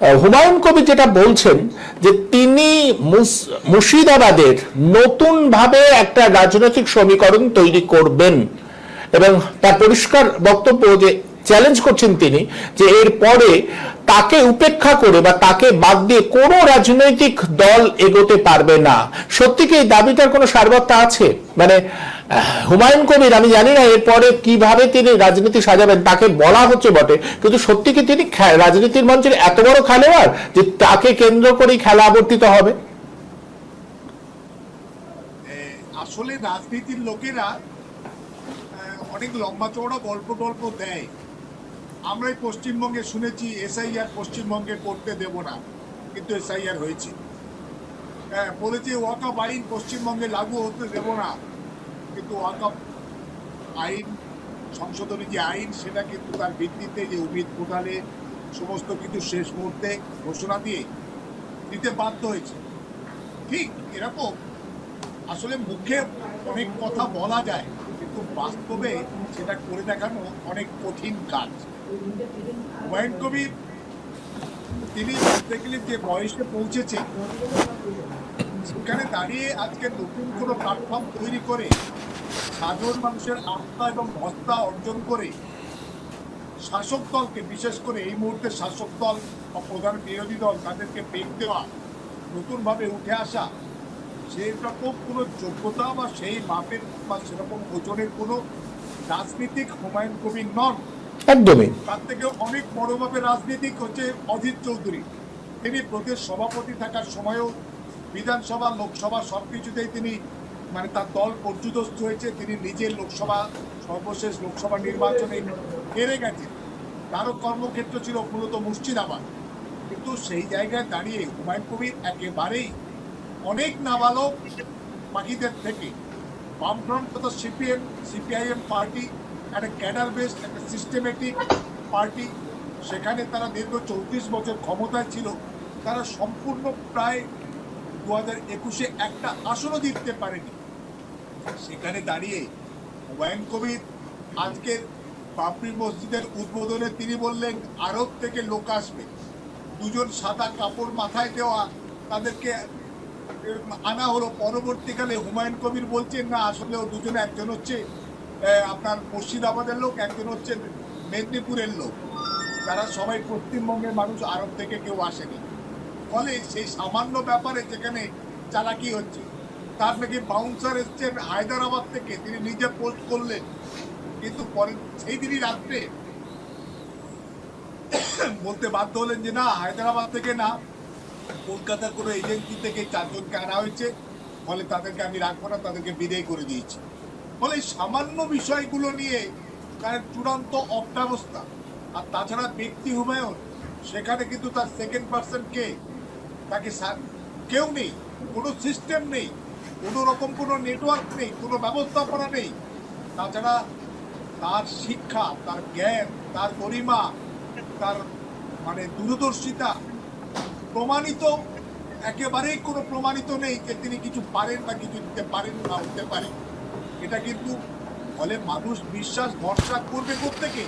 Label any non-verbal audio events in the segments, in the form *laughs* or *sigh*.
হুমায়ুন কবির যেটা বলছেন যে তিনি মুর্শিদাবাদের নতুন ভাবে একটা রাজনৈতিক সমীকরণ তৈরি করবেন। এবং তার পরিষ্কার বক্তব্য যে চ্যালেঞ্জ করছেন তিনি যে এর পরে তাকে উপেক্ষা করে বা তাকে বাদ দিয়ে কোনো রাজনৈতিক দল এগোতে পারবে না। সত্যি কি এই দাবিটার কোনো সারবত্তা আছে? মানে হুমায়ুন কবির, আমি জানি না এরপরে কীভাবে তিনি রাজনীতি সাজাবেন, তাকে বলা হচ্ছে বটে, কিন্তু সত্যি কি তিনি রাজনীতির মঞ্চের এত বড় খেলোয়াড় যে তাকে কেন্দ্র করেই খেলা আবর্তিত হবে? আসলে রাজনীতির লোকেরা অনেক লম্বা চৌড়া গল্প টল্প দেয়। আমরাই পশ্চিমবঙ্গে শুনেছি, এসআইআর পশ্চিমবঙ্গে করতে দেব না, কিন্তু এসআইআর হয়েছে। হ্যাঁ বলেছে ওয়াকাপ আইন পশ্চিমবঙ্গে লাগু হতে দেব না। কিন্তু ওয়াকাপ আইন, সংশোধনী যে আইন, সেটা কিন্তু তার ভিত্তিতে যে উমিদ কোটালে সমস্ত কিছু শেষ মুহূর্তে ঘোষণা দিয়ে দিতে বাধ্য হয়েছে। ঠিক এরকম আসলে মুখে অনেক কথা বলা যায়, কিন্তু বাস্তবে সেটা করে দেখানো অনেক কঠিন কাজ। হুমায়ুন কবির, তিনি গেলে যে বয়সে পৌঁছেছে সেখানে দাঁড়িয়ে আজকে নতুন কোনো প্ল্যাটফর্ম তৈরি করে সাধারণ মানুষের আস্থা এবং ভস্তা অর্জন করে শাসক দলকে বিশেষ করে এই মুহূর্তে শাসক দল বা প্রধান বিরোধী দল তাদেরকে বেগ দেওয়া নতুনভাবে উঠে আসা সেই রকম কোনো যোগ্যতা বা সেই মাপের বা সেরকম ওজনের কোনো রাজনীতিক হুমায়ুন কবির নন। একদমই। তার থেকে অনেক বড়ভাবে রাজনীতিক হচ্ছে অজিত চৌধুরী। তিনি প্রদেশ সভাপতি থাকার সময়ও বিধানসভা লোকসভা সব কিছুতেই তিনি মানে তার দল পর্যুদস্ত হয়েছে, তিনি নিজের লোকসভা, সর্বশেষ লোকসভা নির্বাচনে হেরে গেছেন। তারও কর্মক্ষেত্র ছিল মূলত মুর্শিদাবাদ। কিন্তু সেই জায়গায় দাঁড়িয়ে হুমায়ুন কবির একেবারেই অনেক নাবালক পাখিদের থেকে বামফ্রন্ট তথা সিপিএম, সিপিআইএম পার্টি, একটা ক্যাডার বেসড একটা সিস্টেমেটিক পার্টি, সেখানে তারা দীর্ঘ চৌত্রিশ বছর ক্ষমতায় ছিল। তারা সম্পূর্ণ প্রায় দু হাজার একুশে একটা আসনও জিততে পারেনি। সেখানে দাঁড়িয়ে হুমায়ুন কবির আজকের বাবরি মসজিদের উদ্বোধনে তিনি বললেন, আরব থেকে লোক আসবে। দুজন সাদা কাপড় মাথায় দেওয়া তাদেরকে আনা হলো। পরবর্তীকালে হুমায়ুন কবির বলছেন, না আসলে দুজনে, একজন হচ্ছে আপনার মুর্শিদাবাদের লোক, একজন হচ্ছে মেদিনীপুরের লোক। তারা সবাই পশ্চিমবঙ্গের মানুষ, আরব থেকে কেউ আসেনি। ফলে সেই সামান্য ব্যাপারে যেখানে চালাকি হচ্ছে তার নাকি বাউন্সার এসছেন হায়দ্রাবাদ থেকে, তিনি নিজে পোস্ট করলেন। কিন্তু পরে সেই দিনই রাত্রে বলতে বাধ্য হলেন যে না, হায়দ্রাবাদ থেকে না, কলকাতার কোনো এজেন্সি থেকে চারজনকে আনা হয়েছে। ফলে তাদেরকে আমি রাখব না, তাদেরকে বিদায় করে দিয়েছি। ফলে সামান্য বিষয়গুলো নিয়ে তার চূড়ান্ত অব্যবস্থা। আর তাছাড়া ব্যক্তি হুমায়ুন, সেখানে কিন্তু তার সেকেন্ড পার্সন কে, তাকে কেউ নেই, কোনো সিস্টেম নেই। কোনো রকম কোনো নেটওয়ার্ক নেই, কোনো ব্যবস্থাপনা নেই। তাছাড়া তার শিক্ষা, তার জ্ঞান, তার গরিমা তার মানে দূরদর্শিতা প্রমাণিত, একেবারেই কোনো প্রমাণিত নেই যে তিনি কিছু পারেন বা কিছু দিতে পারেন না হতে পারেন এটা কিন্তু ফলে মানুষ বিশ্বাস, ভরসা করবে থেকে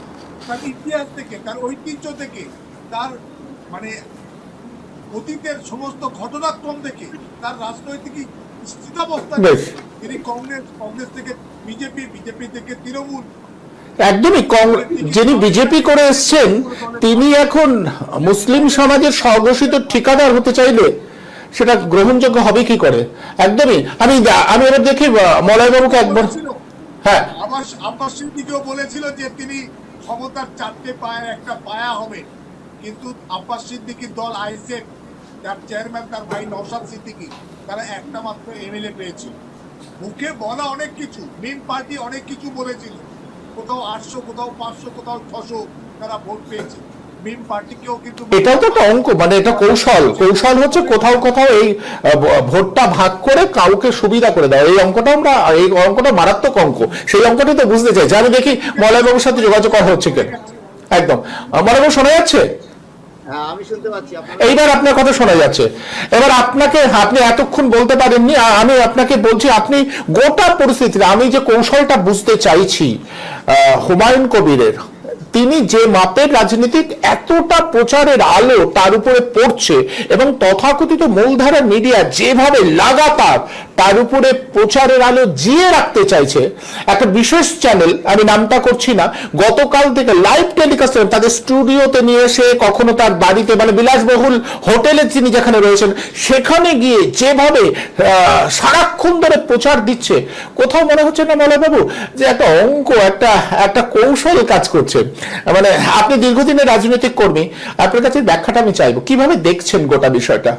তার ইতিহাস থেকে, তার ঐতিহ্য থেকে, তার মানে অতীতের সমস্ত ঘটনাক্রম থেকে, তার রাজনৈতিক স্থিতাবস্থা বেশ। থেকে, তিনি কংগ্রেস কংগ্রেস থেকে বিজেপি বিজেপি থেকে তৃণমূল। একদমই যিনি বিজেপি করে এসছেন তিনি এখন মুসলিম সমাজের স্বঘোষিত ঠিকাদার হতে চাইলে সেটা গ্রহণযোগ্য হবে কি করে? একদমই আমি আমি এবার দেখি মলয় বাবুকে একবার হ্যাঁ। আব্বাস সিদ্দিকিও বলেছিল যে তিনি ক্ষমতার চারটে পায়ের একটা পায়া হবে। কিন্তু আব্বাস সিদ্দিকির দল আইসেফ তার চেয়ারম্যান তার ভাই নওশাদ সিদ্দিকি। তারা একটা মাত্র এমএলএ পেয়েছিল। মুখে বলা অনেক কিছু মেন পার্টি অনেক কিছু বলেছিল। কোথাও আটশো কোথাও পাঁচশো কোথাও ছশো তারা ভোট পেয়েছে। এটাও তো একটা অঙ্ক মানে এটা কৌশল। কৌশল হচ্ছে কোথাও কোথাও এই ভোটটা ভাগ করে কাউকে সুবিধা করে দেওয়া। এই অঙ্কটা আমরা এই অঙ্কটা মারাত্মক অঙ্ক। সেই অঙ্কটাই তো বুঝতে চাই। যে আমি দেখি মলয় বাবুর সাথে যোগাযোগ করা হচ্ছে কেন। একদম। আহ, মলয় শোনা যাচ্ছে? এইবার আপনার কথা শোনা যাচ্ছে। এবার আপনাকে আপনি এতক্ষণ বলতে পারেননি আমি আপনাকে বলছি, আপনি গোটা পরিস্থিতিতে, আমি যে কৌশলটা বুঝতে চাইছি হুমায়ুন কবিরের, তিনি যে মাপের রাজনীতিক এতটা প্রচারের আলো তার উপরে পড়ছে এবং তথাকথিত মূলধারার মিডিয়া যেভাবে লাগাতার তার উপরে প্রচারের আলো জিয়ে রাখতে চাইছে একটা বিশেষ চ্যানেল আমি নামটা করছি না, গতকাল থেকে লাইভ টেলিকাস্ট তাদের স্টুডিওতে নিয়ে এসে কখনো তার বাড়িতে মানে বিলাসবহুল হোটেলে তিনি যেখানে রয়েছেন, সেখানে গিয়ে যেভাবে সারাক্ষণ ধরে প্রচার দিচ্ছে, কোথাও মনে হচ্ছে না মলয়বাবু যে একটা অঙ্ক, একটা একটা কৌশল কাজ করছে। মানে আপনি দীর্ঘদিনের রাজনৈতিক কর্মী, আপনার কাছে ব্যাখ্যাটা আমি চাইব। কীভাবে দেখছেন গোটা বিষয়টা?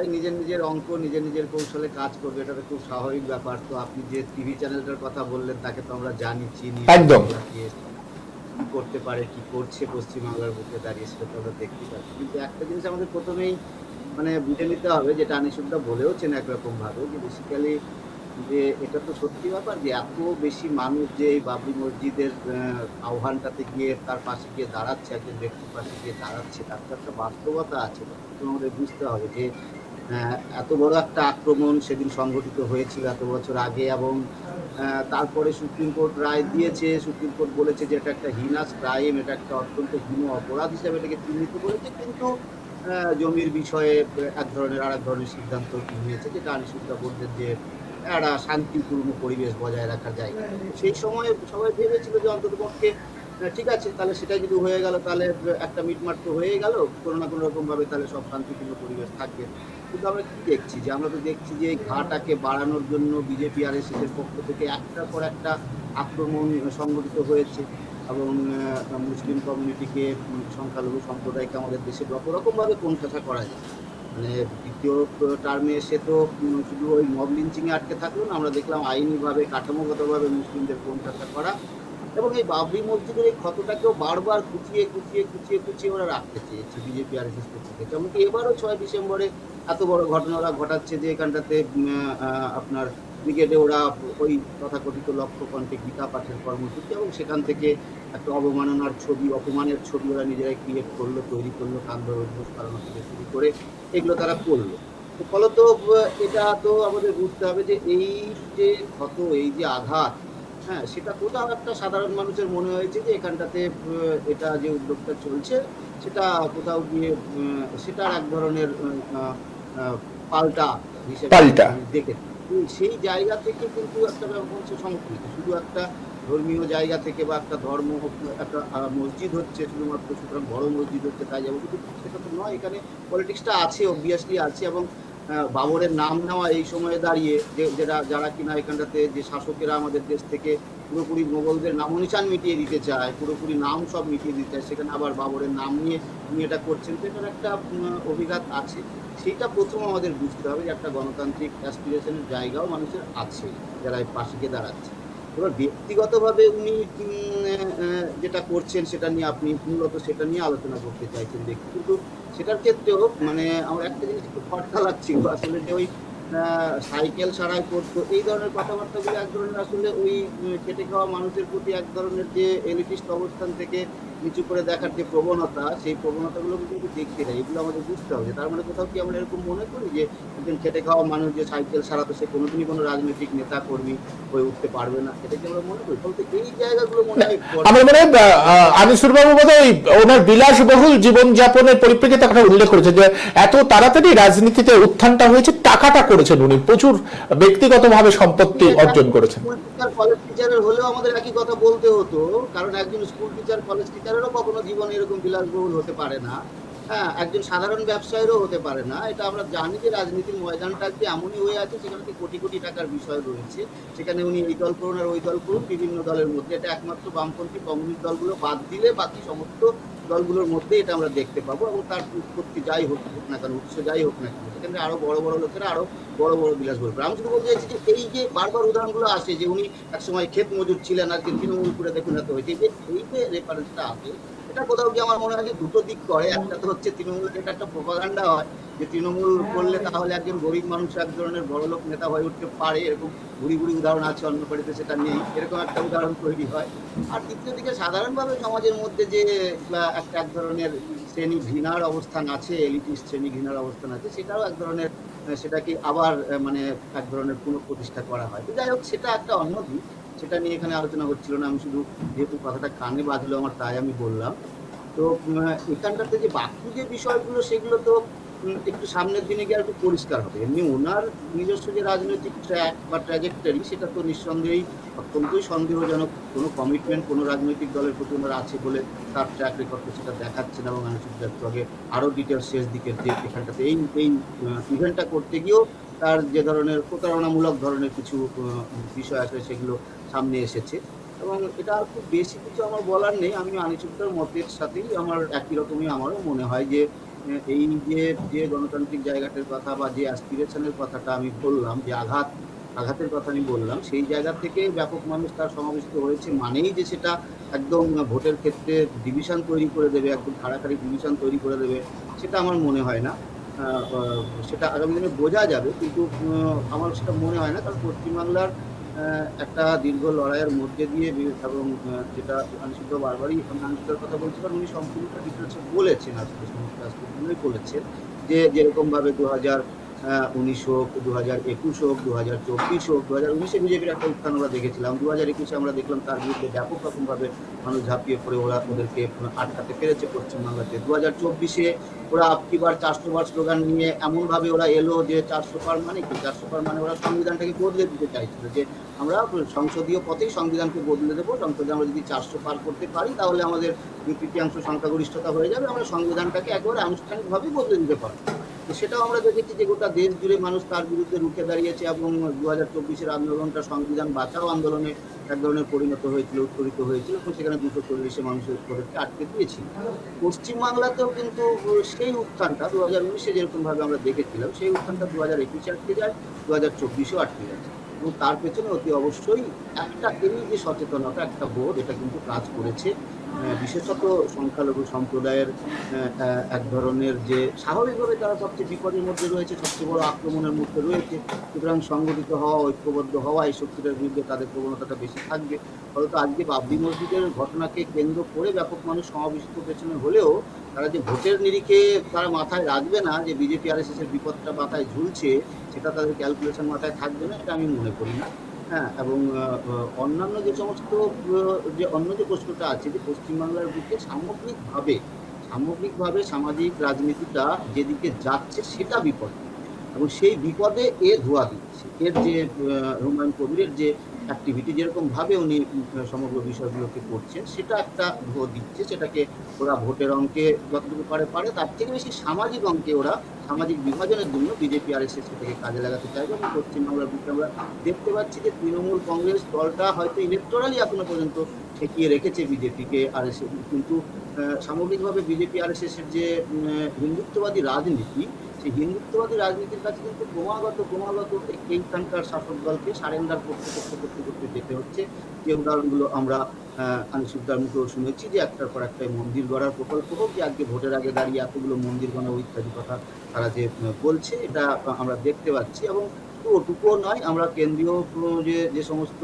সবাই নিজের নিজের অঙ্ক নিজের নিজের কৌশলে কাজ করবে এটা তো খুব স্বাভাবিক ব্যাপার। তো আপনি যে টিভি চ্যানেলটার কথা বললেন তাকে তো আমরা জানি চিনি একদম। কি করতে পারে কি করছে পশ্চিমবাংলার বুকে দাঁড়িয়ে সেটা তো আমরা দেখতে পাচ্ছি। কিন্তু একটা জিনিস আমাদের প্রথমেই মানে বুঝে নিতে হবে যেটা আনিসুদ্দা বলেওছেন একরকম ভাবে যে বেসিক্যালি যে এটা তো সত্যি ব্যাপার যে এত বেশি মানুষ যে এই বাবরি মসজিদের আহ্বানটাতে গিয়ে তার পাশে গিয়ে দাঁড়াচ্ছে একজন ব্যক্তির পাশে গিয়ে দাঁড়াচ্ছে তার তো একটা বাস্তবতা আছে। আমাদের বুঝতে হবে যে এত বড় একটা আক্রমণ সেদিন সংঘটিত হয়েছিল এত বছর আগে এবং তারপরে সুপ্রিম কোর্ট রায় দিয়েছে, সুপ্রিম কোর্ট বলেছে যে এটা একটা হিনাস ক্রাইম এটা একটা অত্যন্ত হীন অপরাধ হিসেবে এটাকে চিহ্নিত করেছে, কিন্তু জমির বিষয়ে এক ধরনের আর এক ধরনের সিদ্ধান্ত নিয়েছে যেটা আনিসুদ্দা বললেন যে একটা শান্তিপূর্ণ পরিবেশ বজায় রাখা যায় সেই সময় সবাই ভেবেছিল যে অন্তত পক্ষে ঠিক আছে, তাহলে সেটা যদি হয়ে গেল, তাহলে একটা মিটমাট তো হয়ে গেল, কোনো না কোনো রকমভাবে তাহলে সব শান্তিপূর্ণ পরিবেশ থাকবে। কিন্তু আমরা কি দেখছি? যে আমরা তো দেখছি যে ঘাটাকে বাড়ানোর জন্য বিজেপি আর এর পক্ষ থেকে একটার পর একটা আক্রমণ সংগঠিত হয়েছে এবং মুসলিম কমিউনিটিকে সংখ্যালঘু সম্প্রদায়কে আমাদের দেশে রকমভাবে কোণঠাসা করা যায়? মানে দ্বিতীয় টার্মে এসে তো শুধু ওই মব লিঞ্চিংয়ে আটকে থাকল না, আমরা দেখলাম আইনিভাবে, কাঠামোগতভাবে মুসলিমদের কোণঠাসা করা এবং এই বাবরি মসজিদের এই ক্ষতটাকেও বারবার কুচিয়ে কুচিয়ে কুচিয়ে কুচিয়ে ওরা রাখতে চেয়েছে বিজেপি আর এস এস থেকে। এমনকি এবারও ছয় ডিসেম্বরে এত বড় ঘটনা ওরা ঘটাচ্ছে যে এখানটাতে আপনার ব্রিগেডে ওরা ওই তথাকথিত লক্ষ্য কণ্ঠে গীতা পাঠের কর্মসূচি এবং সেখান থেকে একটা অবমাননার ছবি, অপমানের ছবি ওরা নিজেরাই ক্রিয়েট করল, তৈরি করল কান্দর উদ্বোস করানো থেকে শুরু করে এগুলো তারা করল। তো ফলত, এটা তো আমাদের বুঝতে হবে যে এই যে ক্ষত, এই যে আঘাত হ্যাঁ সেটা কোথাও একটা সাধারণ মানুষের মনে হয়েছে যে এখানটাতে এটা যে উদ্যোগটা চলছে, সেটা কোথাও গিয়ে সেটার এক ধরনের পাল্টা হিসেবে পাল্টা। দেখে সেই জায়গা থেকে কিন্তু একটা ব্যাপার হচ্ছে সংস্কৃতি শুধু একটা ধর্মীয় জায়গা থেকে বা একটা ধর্ম একটা মসজিদ হচ্ছে শুধুমাত্র সুতরাং বড় মসজিদ হচ্ছে তাই যাব কিন্তু সেটা তো নয় এখানে পলিটিক্সটা আছে অবভিয়াসলি আছে এবং বাবরের নাম নেওয়া এই সময়ে দাঁড়িয়ে যে যারা যারা কিনা এখানটাতে যে শাসকেরা আমাদের দেশ থেকে পুরোপুরি মোগলদের নামনিশান মিটিয়ে দিতে চায়, পুরোপুরি নাম সব মিটিয়ে দিতে চায়, সেখানে আবার বাবরের নাম নিয়ে উনি এটা করছেন। তো এটার একটা অভিঘাত আছে। সেটা প্রথম আমাদের বুঝতে হবে যে একটা গণতান্ত্রিক অ্যাসপিরেশনের জায়গাও মানুষের আছে, যারা এই পাশে গিয়ে দাঁড়াচ্ছে। এবার ব্যক্তিগতভাবে উনি যেটা করছেন সেটা নিয়ে আপনি মূলত সেটা নিয়ে আলোচনা করতে চাইছেন ব্যক্তি কিন্তু সেটার ক্ষেত্রেও মানে আমার একটা জিনিস একটু খটকা লাগছিল, আসলে যে ওই সাইকেল সারাই করতো। এই ধরনের কথাবার্তাগুলো এক ধরনের আসলে ওই খেটে খাওয়া মানুষের প্রতি এক ধরনের যে এলিটিস্ট অবস্থান থেকে নিচু করে দেখার যে প্রবণতা সেই প্রবণতাগুলো কিন্তু দেখতে দেয় এগুলো আমাদের বুঝতে হবে। তার মানে কোথাও কি আমরা এরকম মনে করি যে একজন খেটে খাওয়া মানুষ যে সাইকেল সারাতো সে কোনোদিনই কোনো রাজনৈতিক নেতা কর্মী হয়ে উঠতে পারবে না এটা কি আমরা মনে করি? বলতে এই জায়গাগুলো মনে হয় *laughs* আমার মনে হয় আনিসুর বাবু বোধহয় ওনার বিলাসবহুল জীবনযাপনের পরিপ্রেক্ষিতে একটা উল্লেখ করেছে যে এত তাড়াতাড়ি রাজনীতিতে উত্থানটা হয়েছে টাকাটা করেছেন উনি প্রচুর ব্যক্তিগতভাবে সম্পত্তি অর্জন করেছেন। স্কুল টিচার কলেজ টিচারের হলেও আমাদের একই কথা বলতে হতো কারণ একজন স্কুল টিচার কলেজ টিচারেরও কখনো জীবনে এরকম বিলাসবহুল হতে পারে না। হ্যাঁ একজন সাধারণ ব্যবসায়ীরও হতে পারে না। এটা আমরা জানি যে রাজনীতির ময়দানটা যে এমনই হয়ে আছে, সেখানে কোটি কোটি টাকার বিষয় রয়েছে। সেখানে উনি এই দল করুন আর ওই দল করুন, বিভিন্ন দলের মধ্যে। এটা একমাত্র বামপন্থী কমিউনিস্ট দলগুলো বাদ দিলে বাকি সমস্ত দলগুলোর মধ্যে এটা আমরা দেখতে পাবো এবং তার উৎপত্তি যাই হোক হোক না কেন, উৎস যাই হোক না কেন, সেখানে আরও বড় বড় লোকেরা আরও বড় বড় বিলাস বলবে। আমি শুধু বলতে চাইছি যে এই যে বারবার উদাহরণগুলো আসে যে উনি একসময় ক্ষেত মজুর ছিলেন আজকে তৃণমূল করে দেখুন এত হয়েছে, এই যে রেফারেন্সটা আসে এটা কোথাও গিয়ে আমার মনে হয় যে দুটো দিক করে। একটা তো হচ্ছে তৃণমূলের এটা একটা প্রপাগান্ডা হয়, যে তৃণমূল করলে তাহলে একজন গরিব মানুষ এক ধরনের বড়লোক নেতা হয়ে উঠতে পারে, এরকম ঘুরি ঘুরি উদাহরণ আছে অন্য বাড়িতে, সেটা নেই। এরকম একটা উদাহরণ তৈরি হয়। আর দ্বিতীয় দিকে সাধারণভাবে সমাজের মধ্যে যে একটা এক ধরনের শ্রেণি ঘৃণার অবস্থান আছে এলিটিস্ট শ্রেণি ঘৃণার অবস্থান আছে, সেটাও এক ধরনের, সেটাকে আবার মানে এক ধরনের পুনঃপ্রতিষ্ঠা করা হয়। তো যাই হোক, সেটা একটা অন্য দিক। সেটা নিয়ে এখানে আলোচনা হচ্ছিল না, আমি শুধু যেহেতু কথাটা কানে বাঁধলো আমার তাই আমি বললাম। তো এখানটাতে যে বাকি যে বিষয়গুলো, সেগুলো তো একটু সামনের দিনে গিয়ে একটু পরিষ্কার হবে। এমনি ওনার নিজস্ব যে রাজনৈতিক ট্র্যাক বা ট্র্যাজেক্টরি সেটা তো নিঃসন্দেহেই অত্যন্তই সন্দেহজনক। কোনো কমিটমেন্ট কোনো রাজনৈতিক দলের প্রতি ওনার আছে বলে তার ট্র্যাক রেকর্ড সেটা দেখাচ্ছে না এবং আমি শুধু একটু আগে আরও ডিটেলস শেষ দিকের যে এখানটাতে এই এই ইভেন্টটা করতে গিয়েও তার যে ধরনের প্রতারণামূলক ধরনের কিছু বিষয় আছে সেগুলো সামনে এসেছে। এবং এটা আর খুব বেশি কিছু আমার বলার নেই। আমি আনিসুদ্দার মতের সাথেই আমার একই রকমই আমারও মনে হয় যে এই যে যে গণতান্ত্রিক জায়গাটার কথা বা যে অ্যাসপিরেশনের কথাটা আমি বললাম, যে আঘাত, আঘাতের কথা আমি বললাম, সেই জায়গা থেকে ব্যাপক মানুষ তার সমাবেশিত হয়েছে মানেই যে সেটা একদম ভোটের ক্ষেত্রে ডিভিশন তৈরি করে দেবে, একদম খাড়াখাড়ি ডিভিশন তৈরি করে দেবে, সেটা আমার মনে হয় না। সেটা আগামী দিনে বোঝা যাবে, কিন্তু আমার সেটা মনে হয় না, কারণ পশ্চিমবাংলার একটা দীর্ঘ লড়াইয়ের মধ্যে দিয়ে এবং যেটা আনিসুদ্ধ বারবারই আমি কথা বলছি কারণ উনি সম্পূর্ণটা ডিটেলসে বলেছেন আজকে সমস্ত আজকে বলেছেন যে যেরকমভাবে দু হাজার উনিশ হোক দু হাজার একুশ হোক দু হাজার চব্বিশ হোক দু হাজার উনিশে বিজেপির একটা উত্থান আমরা দেখেছিলাম। দু হাজার একুশে আমরা দেখলাম তার বিরুদ্ধে ব্যাপক রকমভাবে মানুষ ঝাঁপিয়ে পড়ে, ওরা ওদেরকে আটকাতে পেরেছে পশ্চিমবাংলাতে। দু হাজার চব্বিশে ওরা আপকিবার চারশো বার স্লোগান নিয়ে এমনভাবে ওরা এলো যে চারশো পার মানে কি? চারশো পার মানে ওরা সংবিধানটাকে বদলে দিতে চাইছিল যে আমরা সংসদীয় পথেই সংবিধানকে বদলে দেবো, সংসদে আমরা যদি চারশো পার করতে পারি তাহলে আমাদের তৃতীয়াংশ সংখ্যাগরিষ্ঠতা হয়ে যাবে, আমরা সংবিধানটাকে একেবারে আনুষ্ঠানিকভাবে বদলে দিতে পারব। সেটাও আমরা দেখেছি যে গোটা দেশ জুড়ে মানুষ তার বিরুদ্ধে রুখে দাঁড়িয়েছে এবং দু হাজার চব্বিশের আন্দোলনটা সংবিধান বাঁচাও আন্দোলনে এক ধরনের পরিণত হয়েছিল উত্তরিত হয়েছিল এবং সেখানে দুশো চল্লিশে মানুষের ওদেরকে আটকে দিয়েছিল। পশ্চিমবাংলাতেও কিন্তু সেই উত্থানটা দু হাজার উনিশে যেরকমভাবে আমরা দেখেছিলাম, সেই উত্থানটা দু হাজার একুশে আটকে যায় দু হাজার চব্বিশেও আটকে যাচ্ছে এবং তার পেছনে অতি অবশ্যই একটা এই যে সচেতনতা, একটা বোধ, এটা কিন্তু কাজ করেছে। বিশেষত সংখ্যালঘু সম্প্রদায়ের এক ধরনের যে স্বাভাবিকভাবে তারা সবচেয়ে বিপদের মধ্যে রয়েছে, সবচেয়ে বড় আক্রমণের মধ্যে রয়েছে, সুতরাং সংগঠিত হওয়া, ঐক্যবদ্ধ হওয়া, এই শক্তিটার বিরুদ্ধে তাদের প্রবণতাটা বেশি থাকবে। ফলত আজকে বাবরি মসজিদের ঘটনাকে কেন্দ্র করে ব্যাপক মানুষ সমাবেশিত পেছনে হলেও তারা যে ভোটের নিরিখে তারা মাথায় রাখবে না, যে বিজেপি আর এর বিপদটা মাথায় ঝুলছে, সেটা তাদের ক্যালকুলেশন মাথায় থাকবে না, এটা আমি মনে করি না। হ্যাঁ এবং অন্যান্য যে সমস্ত যে অন্য যে প্রশ্নটা আছে যে পশ্চিমবাংলার বুকে সামগ্রিকভাবে সামগ্রিকভাবে সামাজিক রাজনীতিটা যেদিকে যাচ্ছে সেটা বিপদ এবং সেই বিপদে এ ধোয়া দিচ্ছে। এর যে হুমায়ুন কবিরের যে অ্যাক্টিভিটি যেরকম ভাবে উনি সমগ্র বিষয়গুলোকে করছেন, সেটা একটা ধোয়া দিচ্ছে, সেটাকে ওরা ভোটের অঙ্কে যতটুকু পারে পারে, তার থেকে বেশি সামাজিক অঙ্কে ওরা সামাজিক বিভাজনের জন্য বিজেপি আর এস থেকে কাজে লাগাতে চাইবে এবং পশ্চিমবাংলার বুকে আমরা দেখতে পাচ্ছি যে তৃণমূল কংগ্রেস দলটা হয়তো ইলেকটোরালি এখনও পর্যন্ত ঠেকিয়ে রেখেছে বিজেপিকে আর কিন্তু সামগ্রিকভাবে বিজেপি আর এস এর যে হিন্দুত্ববাদী রাজনীতি সেই হিন্দুত্ববাদী রাজনীতির কাছে কিন্তু ক্রমাগত ক্রমাগত এইখানকার শাসক দলকে সারেন্ডার করতে করতে করতে করতে যেতে হচ্ছে। যে উদাহরণগুলো আমরা আনিসুদ্দার মুখেও শুনেছি যে একটার পর একটা মন্দির গড়ার প্রকল্প হোক, যে আজকে ভোটের আগে দাঁড়িয়ে এতগুলো মন্দির বানাবো ইত্যাদি কথা তারা যে বলছে, এটা আমরা দেখতে পাচ্ছি এবং ওটুকুও নয়, আমরা কেন্দ্রীয় যে যে সমস্ত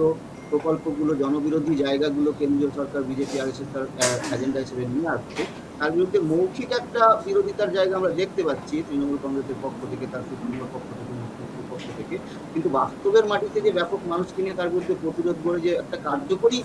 প্রকল্পগুলো, জনবিরোধী জায়গাগুলো কেন্দ্রীয় সরকার, বিজেপি আর তার এজেন্ডা হিসেবে নিয়ে আসছে তার বিরুদ্ধে মৌখিক একটা বিরোধিতার জায়গা আমরা দেখতে পাচ্ছি তৃণমূল কংগ্রেসের পক্ষ থেকে তার সুপ্রিমোর পক্ষ থেকে পক্ষ থেকে। কিন্তু বাস্তবের মাটিতে যে ব্যাপক মানুষকে নিয়ে তার বিরুদ্ধে প্রতিরোধ করে যে একটা কার্যকরী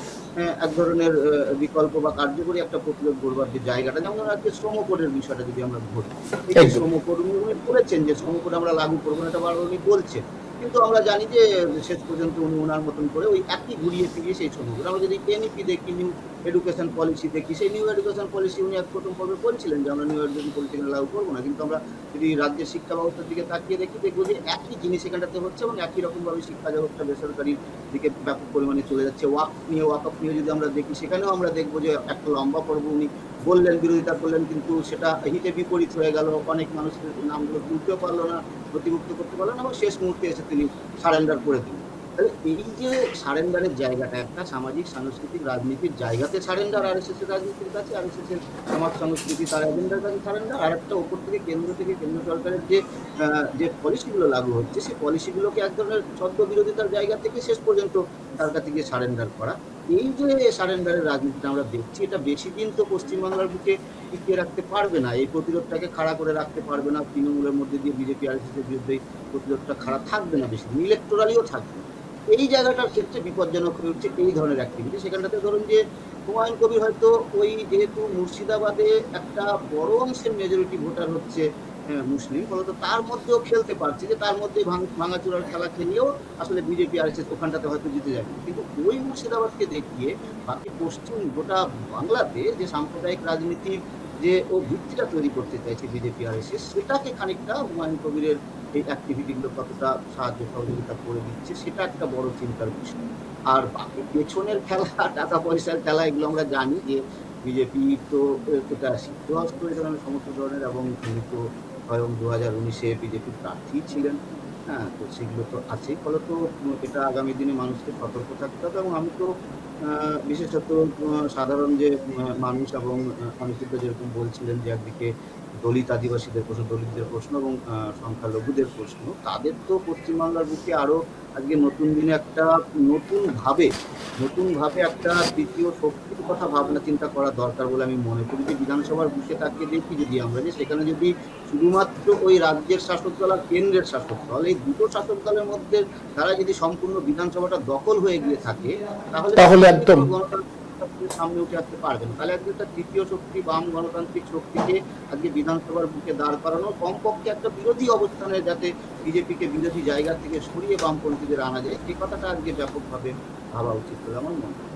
এক ধরনের বিকল্প বা কার্যকরী একটা প্রতিরোধ করবার যে জায়গাটা যেমন আজকে শ্রম কোডের বিষয়টা যদি আমরা ধরি। এই যে শ্রম কোড উনি বলেছেন যে শ্রম কোড আমরা লাগু করব না এটা বারবার উনি বলছেন। কিন্তু আমরা জানি যে শেষ পর্যন্ত উনি ওনার মতন করে ওই একই ঘুরিয়ে ফিরিয়ে সেই শ্রম কোড আমরা যদি এনইপি দেখি নিউ এডুকেশন পলিসি দেখি। সেই নিউ এডুকেশন পলিসি উনি এক প্রথম পর্বে বলছিলেন যে আমরা নিউ এডুকেশন পলিসি লাগু করব না। কিন্তু আমরা যদি রাজ্যের শিক্ষা ব্যবস্থার দিকে তাকিয়ে দেখি, দেখব যে একই জিনিস এখানটাতে হচ্ছে এবং একই রকমভাবে শিক্ষা ব্যবস্থা বেসরকারি দিকে ব্যাপক পরিমাণে চলে যাচ্ছে। ওয়াক নিয়ে, ওয়াক আপ নিয়ে যদি আমরা দেখি, সেখানেও আমরা দেখব যে একটা লম্বা পর্ব উনি বললেন, বিরোধিতা করলেন, কিন্তু সেটা হিতে বিপরীত হয়ে গেল। অনেক মানুষের নামগুলো তুলতেও পারল না প্রতিমুক্ত করতে পারল না এবং শেষ মুহূর্তে এসে তিনি সারেন্ডার করে দিলেন। তাহলে এই যে সারেন্ডারের জায়গাটা, একটা সামাজিক, সাংস্কৃতিক, রাজনীতির জায়গাতে সারেন্ডার আর এস এর রাজনীতির কাছে আর এস সমাজ, সংস্কৃতি, তার এজেন্ডার কাছে সারেন্ডার, আর একটা ওপর থেকে কেন্দ্র থেকে কেন্দ্র সরকারের যে যে পলিসিগুলো লাগু হচ্ছে, সেই পলিসিগুলোকে এক ধরনের সদ্য বিরোধিতার জায়গা থেকে শেষ পর্যন্ত তার কাছে গিয়ে সারেন্ডার করা। এই যে সারেন্ডারের রাজনীতিটা আমরা দেখছি, এটা বেশি দিন তো পশ্চিমবাংলার বুকে টিকিয়ে রাখতে পারবে না। এই প্রতিরোধটাকে খাড়া করে রাখতে পারবে না। তৃণমূলের মধ্যে দিয়ে বিজেপি আর এর বিরুদ্ধে প্রতিরোধটা খাড়া থাকবে না বেশি দিন ইলেকটোরালিও থাকবে না। এই জায়গাটার ক্ষেত্রে বিপজ্জনক হয়ে উঠছে এই ধরনের অ্যাক্টিভিটি সেখানটাতে ধরুন যে হুমায়ুন কবির হয়তো ওই যেহেতু মুর্শিদাবাদে একটা বড় অংশের মেজরিটি ভোটার হচ্ছে আহ, মুসলিম ফলত তার মধ্যেও খেলতে পারছে যে তার মধ্যে ভাঙাচুরার খেলা খেলিয়েও আসলে বিজেপি আর এসে ওখানটাতে হয়তো জিতে যাবে। কিন্তু ওই মুর্শিদাবাদকে দেখিয়ে বাকি পশ্চিম গোটা বাংলাতে যে সাম্প্রদায়িক রাজনীতির যে ও ভিত্তিটা তৈরি করতে চাইছে বিজেপি আর এসে সেটাকে খানিকটা হুমায়ুন কবিরের এই অ্যাক্টিভিটিগুলো কতটা সাহায্য সহযোগিতা করে দিচ্ছে সেটা একটা বড় চিন্তার বিষয়। আর বাকি পেছনের খেলা টাকা পয়সার খেলা এগুলো আমরা জানি যে বিজেপি তো এটা সিদ্ধহস্ত এখানে সমস্ত ধরনের এবং তিনি তো স্বয়ং দু হাজার উনিশে বিজেপির প্রার্থী ছিলেন। হ্যাঁ তো সেগুলো তো আছেই। ফলত উম, এটা আগামী দিনে মানুষকে সতর্ক থাকতে হবে এবং আমি তো বিশেষত সাধারণ যে মানুষ এবং অনেকটা যেরকম বলছিলেন যে একদিকে দলিত আদিবাসীদের প্রশ্ন দলিতদের প্রশ্ন এবং সংখ্যালঘুদের প্রশ্ন তাদের তো পশ্চিমবাংলার বুকে আরও আজকে নতুন দিনে একটা নতুনভাবে নতুনভাবে একটা তৃতীয় শক্তির কথা ভাবনা চিন্তা করা দরকার বলে আমি মনে করি যে বিধানসভার বুকে তাকিয়ে দেখি যদি আমরা যে সেখানে যদি শুধুমাত্র ওই রাজ্যের শাসক দল আর কেন্দ্রের শাসক দল এই দুটো শাসক দলের মধ্যে তারা যদি সম্পূর্ণ বিধানসভাটা দখল হয়ে গিয়ে থাকে তাহলে তাহলে একদম। গণতান্ত্রিক সামনে উঠে আসতে পারবে না। তাহলে আজকে তার তৃতীয় শক্তি, বাম গণতান্ত্রিক শক্তিকে আজকে বিধানসভার বুকে দাঁড় করানো, কমপক্ষে একটা বিরোধী অবস্থানে যাতে বিজেপিকে বিরোধী জায়গা থেকে সরিয়ে বামপন্থীদের আনা যায়। সেই কথাটা আজকে ব্যাপকভাবে ভাবা উচিত বলে আমার মনে হয়।